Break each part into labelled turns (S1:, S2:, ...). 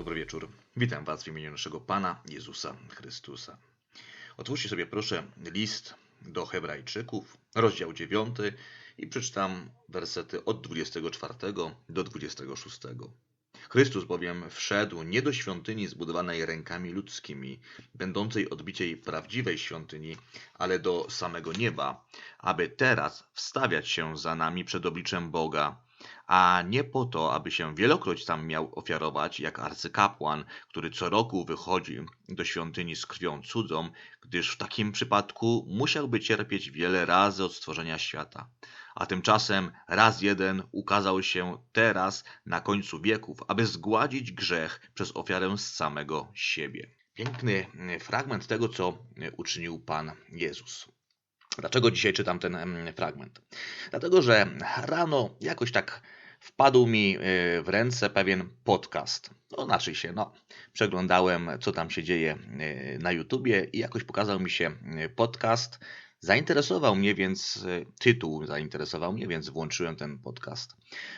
S1: Dobry wieczór. Witam Was w imieniu naszego Pana Jezusa Chrystusa. Otwórzcie sobie proszę list do Hebrajczyków, rozdział 9 i przeczytam wersety od 24 do 26. Chrystus bowiem wszedł nie do świątyni zbudowanej rękami ludzkimi, będącej odbiciem prawdziwej świątyni, ale do samego nieba, aby teraz wstawiać się za nami przed obliczem Boga, a nie po to, aby się wielokroć tam miał ofiarować, jak arcykapłan, który co roku wychodzi do świątyni z krwią cudzą, gdyż w takim przypadku musiałby cierpieć wiele razy od stworzenia świata. A tymczasem raz jeden ukazał się teraz na końcu wieków, aby zgładzić grzech przez ofiarę z samego siebie. Piękny fragment tego, co uczynił Pan Jezus. Dlaczego dzisiaj czytam ten fragment? Dlatego, że rano jakoś tak wpadł mi y, w ręce pewien podcast. No, znaczy się, no, przeglądałem, co tam się dzieje y, na YouTubie i jakoś pokazał mi się y, podcast. Zainteresował mnie więc tytuł, zainteresował mnie, więc włączyłem ten podcast.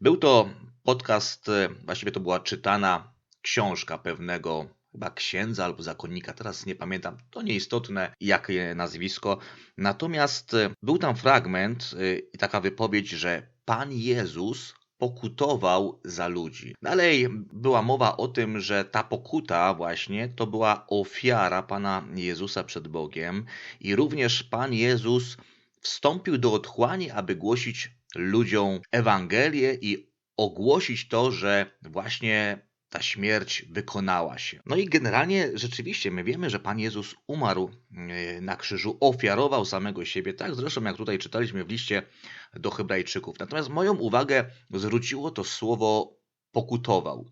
S1: Był to podcast, właściwie to była czytana książka pewnego chyba księdza albo zakonnika, teraz nie pamiętam, to nieistotne jakie nazwisko. Natomiast był tam fragment i taka wypowiedź, że Pan Jezus pokutował za ludzi. Dalej była mowa o tym, że ta pokuta właśnie to była ofiara Pana Jezusa przed Bogiem i również Pan Jezus wstąpił do otchłani, aby głosić ludziom Ewangelię i ogłosić to, że właśnie ta śmierć wykonała się. No i generalnie rzeczywiście my wiemy, że Pan Jezus umarł e, na krzyżu, ofiarował samego siebie, tak zresztą jak tutaj czytaliśmy w liście do Hebrajczyków. Natomiast moją uwagę zwróciło to słowo pokutował.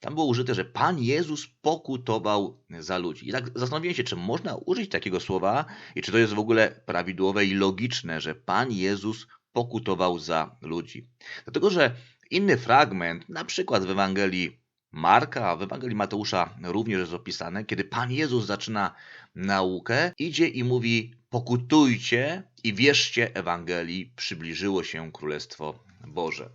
S1: Tam było użyte, że Pan Jezus pokutował za ludzi. I tak zastanowiłem się, czy można użyć takiego słowa i czy to jest w ogóle prawidłowe i logiczne, że Pan Jezus pokutował za ludzi. Dlatego, że inny fragment, na przykład w Ewangelii Marka, w Ewangelii Mateusza również jest opisane, kiedy Pan Jezus zaczyna naukę, idzie i mówi: Pokutujcie i wierzcie Ewangelii, przybliżyło się Królestwo Boże.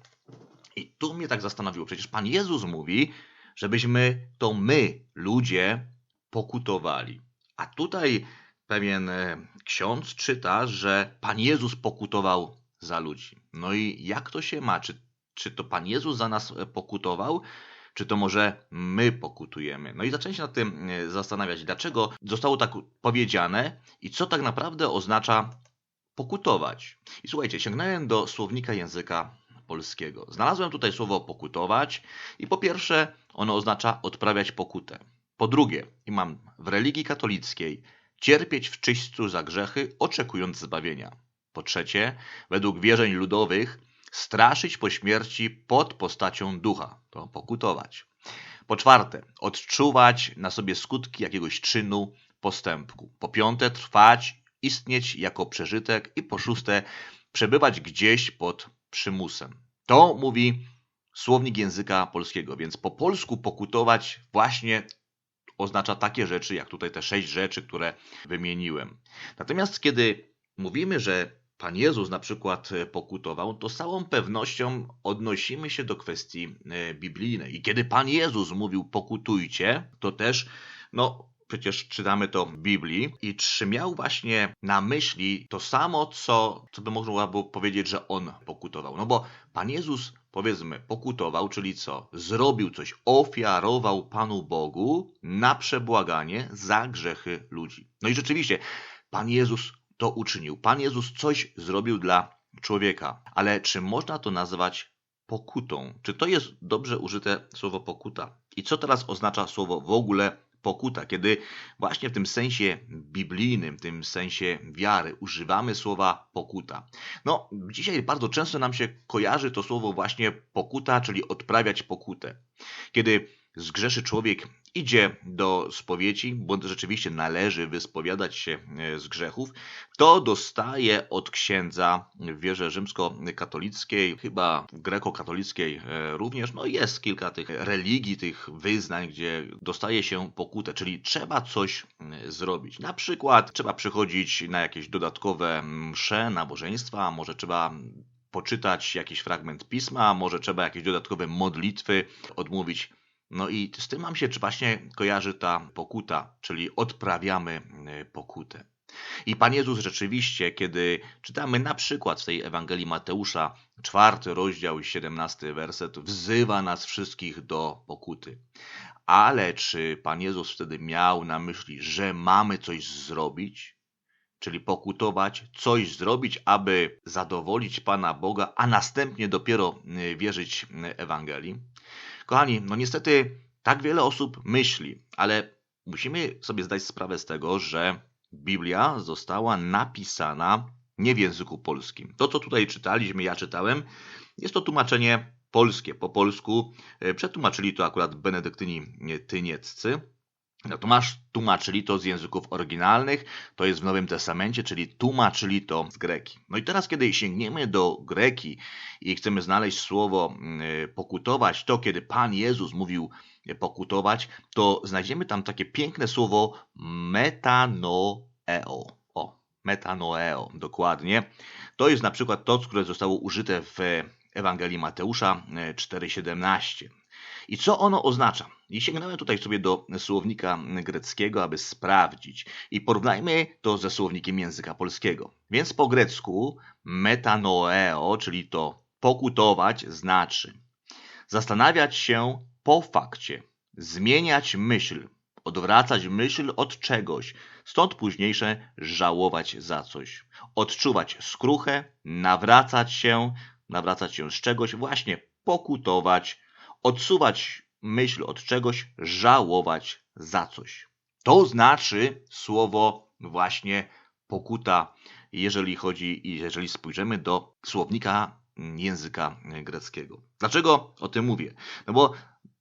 S1: I tu mnie tak zastanowiło, przecież Pan Jezus mówi, żebyśmy to my, ludzie, pokutowali. A tutaj pewien e, ksiądz czyta, że Pan Jezus pokutował za ludzi. No i jak to się ma? Czy, czy to Pan Jezus za nas e, pokutował? Czy to może my pokutujemy. No i zacząłem się nad tym e, zastanawiać, dlaczego zostało tak powiedziane i co tak naprawdę oznacza pokutować. I słuchajcie, sięgnąłem do słownika języka polskiego. Znalazłem tutaj słowo pokutować i po pierwsze ono oznacza odprawiać pokutę. Po drugie, i mam w religii katolickiej cierpieć w czyśćcu za grzechy, oczekując zbawienia. Po trzecie, według wierzeń ludowych straszyć po śmierci pod postacią ducha, to pokutować. Po czwarte, odczuwać na sobie skutki jakiegoś czynu, postępku. Po piąte, trwać, istnieć jako przeżytek. I po szóste, przebywać gdzieś pod przymusem. To mówi słownik języka polskiego, więc po polsku pokutować właśnie oznacza takie rzeczy, jak tutaj te sześć rzeczy, które wymieniłem. Natomiast kiedy mówimy, że Pan Jezus na przykład e, pokutował, to z całą pewnością odnosimy się do kwestii e, biblijnej. I kiedy Pan Jezus mówił pokutujcie, to też, no przecież czytamy to w Biblii i czy miał właśnie na myśli to samo, co, co by można było powiedzieć, że on pokutował. No bo Pan Jezus, powiedzmy, pokutował, czyli co? Zrobił coś, ofiarował Panu Bogu na przebłaganie za grzechy ludzi. No i rzeczywiście, Pan Jezus to uczynił. Pan Jezus coś zrobił dla człowieka, ale czy można to nazwać pokutą? Czy to jest dobrze użyte słowo pokuta? I co teraz oznacza słowo w ogóle pokuta, kiedy właśnie w tym sensie biblijnym, w tym sensie wiary używamy słowa pokuta. No, dzisiaj bardzo często nam się kojarzy to słowo właśnie pokuta, czyli odprawiać pokutę. Kiedy zgrzeszy człowiek, idzie do spowiedzi, bo rzeczywiście należy wyspowiadać się e, z grzechów, to dostaje od księdza w wierze rzymskokatolickiej, chyba grekokatolickiej e, również, no jest kilka tych religii, tych wyznań, gdzie dostaje się pokutę, czyli trzeba coś zrobić. Na przykład trzeba przychodzić na jakieś dodatkowe msze, nabożeństwa, może trzeba poczytać jakiś fragment pisma, może trzeba jakieś dodatkowe modlitwy odmówić No i z tym nam się właśnie kojarzy ta pokuta, czyli odprawiamy y, pokutę. I Pan Jezus rzeczywiście, kiedy czytamy na przykład w tej Ewangelii Mateusza, czwarty rozdział, siedemnasty werset, wzywa nas wszystkich do pokuty. Ale czy Pan Jezus wtedy miał na myśli, że mamy coś zrobić? Czyli pokutować, coś zrobić, aby zadowolić Pana Boga, a następnie dopiero y, wierzyć y, Ewangelii? Kochani, no niestety tak wiele osób myśli, ale musimy sobie zdać sprawę z tego, że Biblia została napisana nie w języku polskim. To, co tutaj czytaliśmy, ja czytałem, jest to tłumaczenie polskie. Po polsku e, przetłumaczyli to akurat benedyktyni tynieccy. Natomiast tłumaczyli to z języków oryginalnych, to jest w Nowym Testamencie, czyli tłumaczyli to z greki. No i teraz, kiedy sięgniemy do greki i chcemy znaleźć słowo e, pokutować, to kiedy Pan Jezus mówił pokutować, to znajdziemy tam takie piękne słowo metanoeo. O, metanoeo, dokładnie. To jest na przykład to, które zostało użyte w Ewangelii Mateusza 4,17. I co ono oznacza? I sięgnąłem tutaj sobie do słownika greckiego, aby sprawdzić. I porównajmy to ze słownikiem języka polskiego. Więc po grecku metanoeo, czyli to pokutować, znaczy zastanawiać się po fakcie, zmieniać myśl, odwracać myśl od czegoś, stąd późniejsze żałować za coś, odczuwać skruchę, nawracać się, nawracać się z czegoś, właśnie pokutować, odsuwać myśl od czegoś, żałować za coś. To znaczy słowo właśnie pokuta, jeżeli chodzi i jeżeli spojrzymy do słownika języka greckiego. Dlaczego o tym mówię? No bo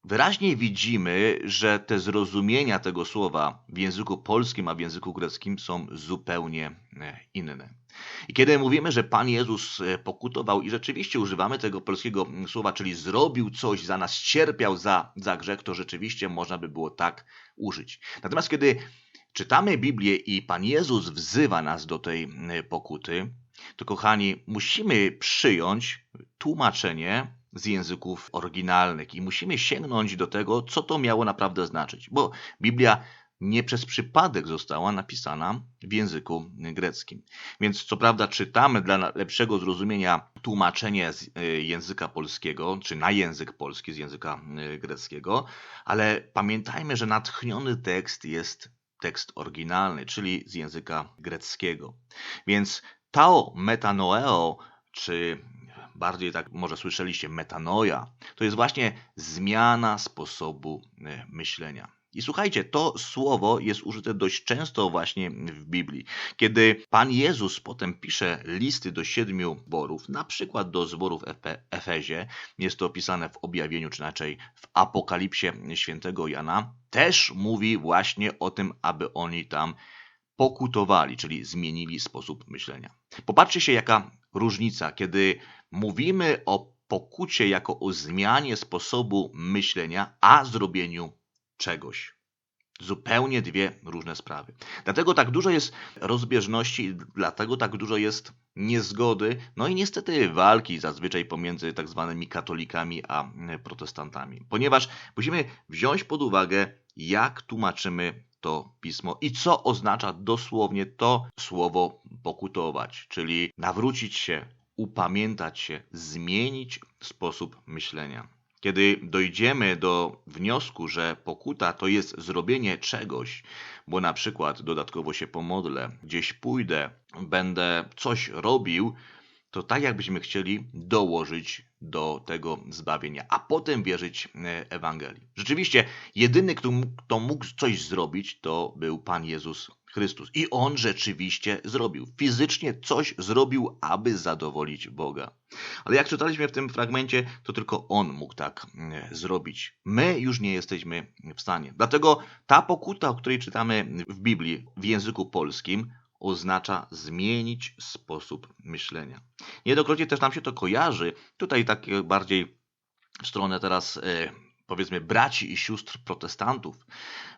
S1: Wyraźnie widzimy, że te zrozumienia tego słowa w języku polskim, a w języku greckim są zupełnie e, inne. I kiedy mówimy, że Pan Jezus e, pokutował i rzeczywiście używamy tego polskiego słowa, czyli zrobił coś za nas, cierpiał za, za grzech, to rzeczywiście można by było tak użyć. Natomiast kiedy czytamy Biblię i Pan Jezus wzywa nas do tej pokuty, to kochani, musimy przyjąć tłumaczenie z języków oryginalnych i musimy sięgnąć do tego, co to miało naprawdę znaczyć, bo Biblia nie przez przypadek została napisana w języku greckim. Więc co prawda czytamy dla lepszego zrozumienia tłumaczenie z e, języka polskiego, czy na język polski z języka e, greckiego, ale pamiętajmy, że natchniony tekst jest tekst oryginalny, czyli z języka greckiego. Więc tao metanoeo, czy bardziej tak może słyszeliście, metanoja, to jest właśnie zmiana sposobu e, myślenia. I słuchajcie, to słowo jest użyte dość często właśnie w Biblii. Kiedy Pan Jezus potem pisze listy do siedmiu zborów, na przykład do zboru w Efezie, jest to opisane w objawieniu, czy inaczej w Apokalipsie świętego Jana, też mówi właśnie o tym, aby oni tam pokutowali, czyli zmienili sposób myślenia. Popatrzcie się, jaka różnica, kiedy mówimy o pokucie jako o zmianie sposobu myślenia, a zrobieniu czegoś. Zupełnie dwie różne sprawy. Dlatego tak dużo jest rozbieżności, dlatego tak dużo jest niezgody, no i niestety walki zazwyczaj pomiędzy tak zwanymi katolikami a protestantami. Ponieważ musimy wziąć pod uwagę, jak tłumaczymy to pismo i co oznacza dosłownie to słowo pokutować, czyli nawrócić się, upamiętać się, zmienić sposób myślenia. Kiedy dojdziemy do wniosku, że pokuta to jest zrobienie czegoś, bo na przykład dodatkowo się pomodlę, gdzieś pójdę, będę coś robił, to tak jakbyśmy chcieli dołożyć do tego zbawienia, a potem wierzyć e, Ewangelii. Rzeczywiście, jedyny, kto mógł, kto mógł coś zrobić, to był Pan Jezus Chrystus. I On rzeczywiście zrobił. Fizycznie coś zrobił, aby zadowolić Boga. Ale jak czytaliśmy w tym fragmencie, to tylko On mógł tak e, zrobić. My już nie jesteśmy w stanie. Dlatego ta pokuta, o której czytamy w Biblii w języku polskim, oznacza zmienić sposób myślenia. Niejednokrotnie też nam się to kojarzy, tutaj tak bardziej w stronę teraz e, powiedzmy braci i sióstr protestantów.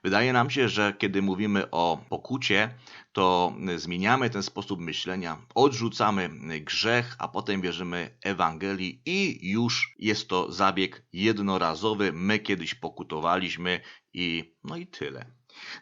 S1: Wydaje nam się, że kiedy mówimy o pokucie, to zmieniamy ten sposób myślenia, odrzucamy grzech, a potem wierzymy Ewangelii i już jest to zabieg jednorazowy. My kiedyś pokutowaliśmy i no i tyle.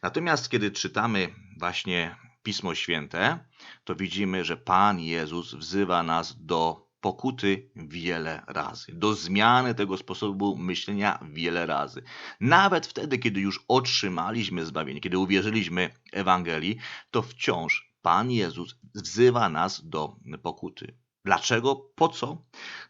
S1: Natomiast kiedy czytamy właśnie Pismo Święte, to widzimy, że Pan Jezus wzywa nas do pokuty wiele razy, do zmiany tego sposobu myślenia wiele razy. Nawet wtedy, kiedy już otrzymaliśmy zbawienie, kiedy uwierzyliśmy Ewangelii, to wciąż Pan Jezus wzywa nas do pokuty. Dlaczego? Po co?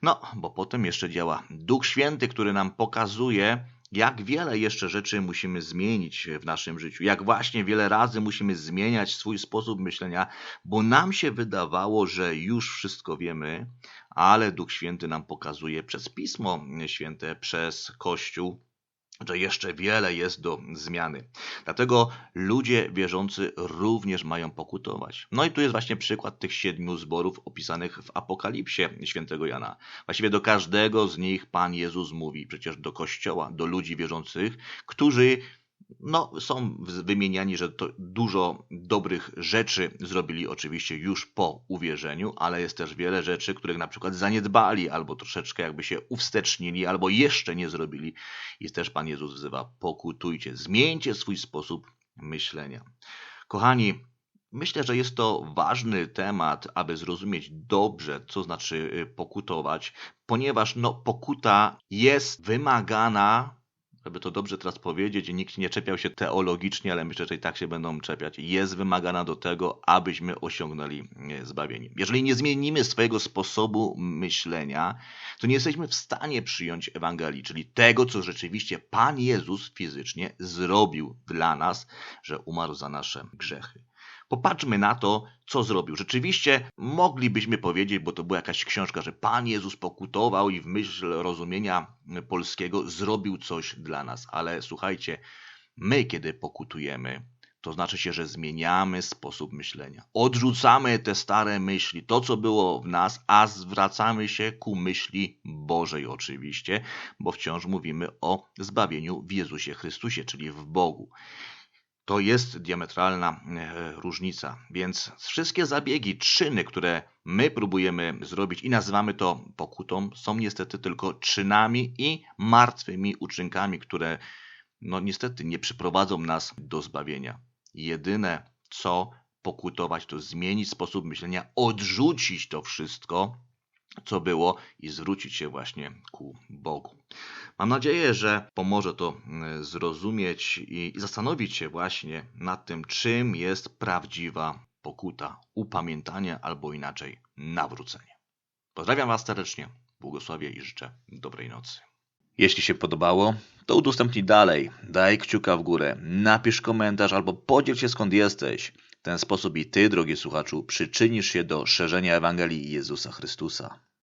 S1: No, bo potem jeszcze działa Duch Święty, który nam pokazuje, jak wiele jeszcze rzeczy musimy zmienić w naszym życiu, jak właśnie wiele razy musimy zmieniać swój sposób myślenia, bo nam się wydawało, że już wszystko wiemy, ale Duch Święty nam pokazuje przez Pismo Święte, przez Kościół, że jeszcze wiele jest do zmiany. Dlatego ludzie wierzący również mają pokutować. No i tu jest właśnie przykład tych siedmiu zborów opisanych w Apokalipsie świętego Jana. Właściwie do każdego z nich Pan Jezus mówi, przecież do Kościoła, do ludzi wierzących, którzy no, są wymieniani, że to dużo dobrych rzeczy zrobili oczywiście już po uwierzeniu, ale jest też wiele rzeczy, których na przykład zaniedbali, albo troszeczkę jakby się uwstecznili, albo jeszcze nie zrobili. I też Pan Jezus wzywa, pokutujcie, zmieńcie swój sposób myślenia. Kochani, myślę, że jest to ważny temat, aby zrozumieć dobrze, co znaczy y, pokutować, ponieważ no, pokuta jest wymagana żeby to dobrze teraz powiedzieć nikt nie czepiał się teologicznie, ale myślę, że i tak się będą czepiać, jest wymagana do tego, abyśmy osiągnęli e, zbawienie. Jeżeli nie zmienimy swojego sposobu myślenia, to nie jesteśmy w stanie przyjąć Ewangelii, czyli tego, co rzeczywiście Pan Jezus fizycznie zrobił dla nas, że umarł za nasze grzechy. Popatrzmy na to, co zrobił. Rzeczywiście moglibyśmy powiedzieć, bo to była jakaś książka, że Pan Jezus pokutował i w myśl rozumienia polskiego zrobił coś dla nas. Ale słuchajcie, my kiedy pokutujemy, to znaczy się, że zmieniamy sposób myślenia. Odrzucamy te stare myśli, to co było w nas, a zwracamy się ku myśli Bożej oczywiście, bo wciąż mówimy o zbawieniu w Jezusie Chrystusie, czyli w Bogu. To jest diametralna e, różnica. Więc wszystkie zabiegi, czyny, które my próbujemy zrobić i nazywamy to pokutą, są niestety tylko czynami i martwymi uczynkami, które no niestety nie przyprowadzą nas do zbawienia. Jedyne co pokutować, to zmienić sposób myślenia, odrzucić to wszystko, co było i zwrócić się właśnie ku Bogu. Mam nadzieję, że pomoże to mm, zrozumieć i zastanowić się właśnie nad tym, czym jest prawdziwa pokuta, upamiętanie albo inaczej nawrócenie. Pozdrawiam Was serdecznie, błogosławię i życzę dobrej nocy. Jeśli się podobało, to udostępnij dalej, daj kciuka w górę, napisz komentarz albo podziel się skąd jesteś. W ten sposób i Ty, drogi słuchaczu, przyczynisz się do szerzenia Ewangelii Jezusa Chrystusa.